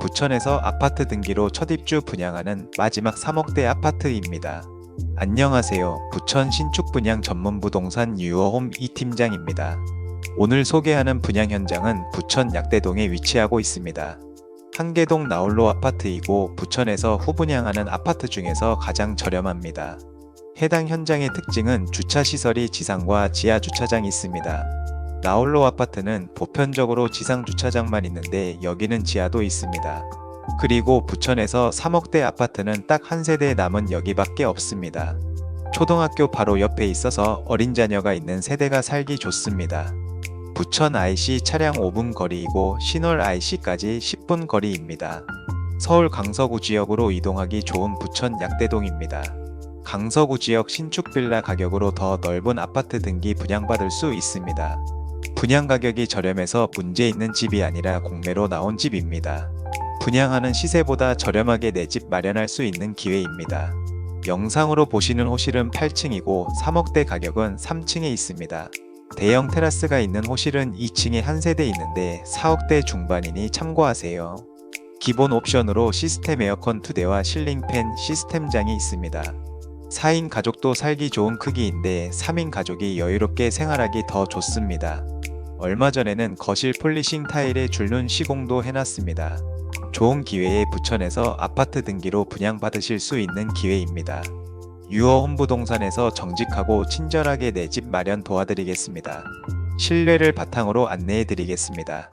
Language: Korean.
부천에서 아파트 등기로 첫 입주 분양하는 마지막 3억대 아파트입니다. 안녕하세요. 부천 신축 분양 전문 부동산 유어홈 이 팀장입니다. 오늘 소개하는 분양 현장은 부천 약대동에 위치하고 있습니다. 한계동 나홀로 아파트이고 부천에서 후분양하는 아파트 중에서 가장 저렴합니다. 해당 현장의 특징은 주차 시설이 지상과 지하 주차장이 있습니다. 나홀로 아파트는 보편적으로 지상 주차장만 있는데 여기는 지하도 있습니다. 그리고 부천에서 3억대 아파트는 딱 한 세대 남은 여기밖에 없습니다. 초등학교 바로 옆에 있어서 어린 자녀가 있는 세대가 살기 좋습니다. 부천 IC 차량 5분 거리이고 신월 IC까지 10분 거리입니다. 서울 강서구 지역으로 이동하기 좋은 부천 약대동입니다. 강서구 지역 신축 빌라 가격으로 더 넓은 아파트 등기 분양받을 수 있습니다. 분양 가격이 저렴해서 문제 있는 집이 아니라 공매로 나온 집입니다. 분양하는 시세보다 저렴하게 내 집 마련할 수 있는 기회입니다. 영상으로 보시는 호실은 8층이고 3억대 가격은 3층에 있습니다. 대형 테라스가 있는 호실은 2층에 한 세대 있는데 4억대 중반이니 참고하세요. 기본 옵션으로 시스템 에어컨 2대와 실링팬 시스템장이 있습니다. 4인 가족도 살기 좋은 크기인데 3인 가족이 여유롭게 생활하기 더 좋습니다. 얼마 전에는 거실 폴리싱 타일에 줄눈 시공도 해놨습니다. 좋은 기회에 부천에서 아파트 등기로 분양받으실 수 있는 기회입니다. 유어 홈부동산에서 정직하고 친절하게 내 집 마련 도와드리겠습니다. 신뢰를 바탕으로 안내해 드리겠습니다.